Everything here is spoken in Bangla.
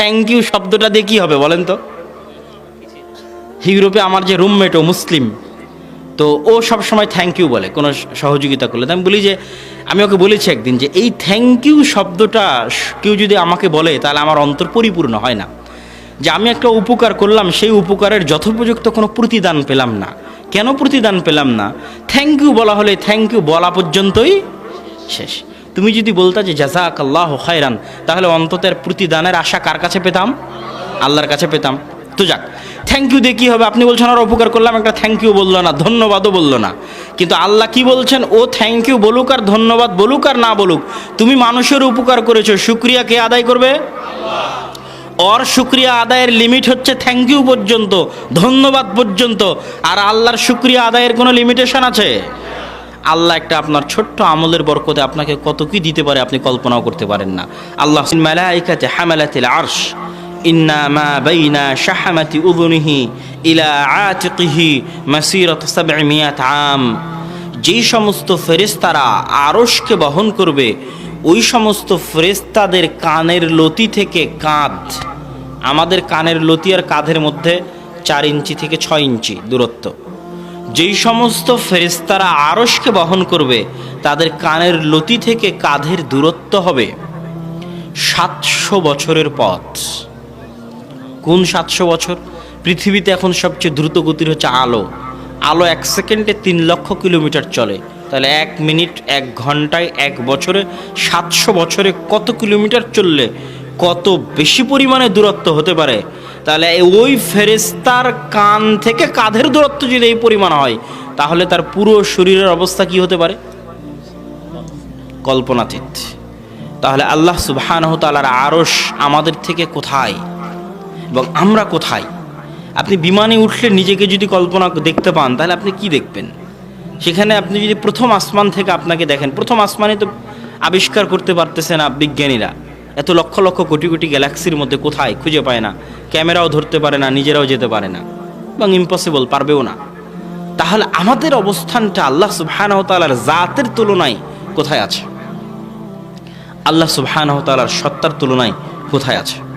থ্যাংক ইউ শব্দটা দিয়ে কী হবে বলেন তো? ইউরোপে আমার যে রুমমেট ও মুসলিম, তো ও সব সময় থ্যাংক ইউ বলে, কোনো সহযোগিতা করলে। আমি বলি যে, আমি ওকে বলেছি একদিন যে, এই থ্যাংক ইউ শব্দটা কেউ যদি আমাকে বলে, তাহলে আমার অন্তর পরিপূর্ণ হয় না। যে আমি একটা উপকার করলাম, সেই উপকারের যথোপযুক্ত কোনো প্রতিদান পেলাম না। কেন প্রতিদান পেলাম না? থ্যাংক ইউ বলা হলে থ্যাংক ইউ বলা পর্যন্তই শেষ। তুমি যদি বলতা যে জাজাক আল্লাহ খায়রান, তাহলে অন্ততের প্রতিদানের আশা কার কাছে পেতাম? আল্লাহর কাছে পেতাম। তো যাক থ্যাংক ইউ দিয়ে কী হবে? আপনি বলছেন আর উপকার করলাম, একটা থ্যাংক ইউ বলল না, ধন্যবাদও বলল না। কিন্তু আল্লাহ কি বলছেন? ও থ্যাংক ইউ বলুক আর ধন্যবাদ বলুক আর না বলুক, তুমি মানুষের উপকার করেছ, শুক্রিয়া কে আদায় করবে? অর শুক্রিয়া আদায়ের লিমিট হচ্ছে থ্যাংক ইউ পর্যন্ত, ধন্যবাদ পর্যন্ত, আর আল্লাহর শুক্রিয়া আদায়ের কোনো লিমিটেশন আছে? আল্লাহ একটা আপনার ছোট্ট আমলের বরকতে আপনাকে কত কি দিতে পারে আপনি কল্পনাও করতে পারেন না। আল্লাহ মালাইকাতে হামালাতিল আরশ, ইন্না মা বাইনা শাহামাতি উযুনিহি ইলা আতিকিহি মাসিরাত সাবঈমিয়াত আম। যেই সমস্ত ফেরেশতারা আরশকে বহন করবে, ওই সমস্ত ফেরেশতাদের কানের লতি থেকে কাঁধ, আমাদের কানের লতি আর কাঁধের মধ্যে চার ইঞ্চি থেকে ছয় ইঞ্চি দূরত্ব। যেই সমস্ত ফেরেশতারা আরশকে বহন করবে, তাদের কানের লতি থেকে কাঁধের দূরত্ব হবে সাতশো বছরের পথ। কোন সাতশো বছর? পৃথিবীতে এখন সবচেয়ে দ্রুত গতির হচ্ছে আলো। আলো এক সেকেন্ডে তিন লক্ষ কিলোমিটার চলে। তাহলে এক মিনিট, এক ঘন্টায় এক বছরে সাতশো বছরে কত কিলোমিটার চললে কত বেশি পরিমাণে দূরত্ব হতে পারে? তাহলে ওই ফেরেস্তার কান থেকে কাঁধের দূরত্ব যদি এই পরিমাণ হয়, তাহলে তার পুরো শরীরের অবস্থা কি হতে পারে? কল্পনাতীত। তাহলে আল্লাহ সুবহানাহু তাআলার আরশ আমাদের থেকে কোথায়? এবং আমরা কোথায়? আপনি বিমানে উঠলে নিজেকে যদি কল্পনা দেখতে পান, তাহলে আপনি কি দেখবেন? সেখানে আপনি যদি প্রথম আসমান থেকে আপনাকে দেখেন, প্রথম আসমানে তো আবিষ্কার করতে পারতেছে না বিজ্ঞানীরা। এত লক্ষ লক্ষ কোটি কোটি গ্যালাক্সির মধ্যে কোথায় খুঁজে পায় না? ক্যামেরাও ধরতে পারে না, নিজেরাও যেতে পারে না। এবং ইম্পসিবল পারবেও না। তাহলে আমাদের অবস্থানটা আল্লাহ সুবাহানহতালার জাতের তুলনায় কোথায় আছে? আল্লাহ সুবাহানহতালার সত্তার তুলনায় কোথায় আছে?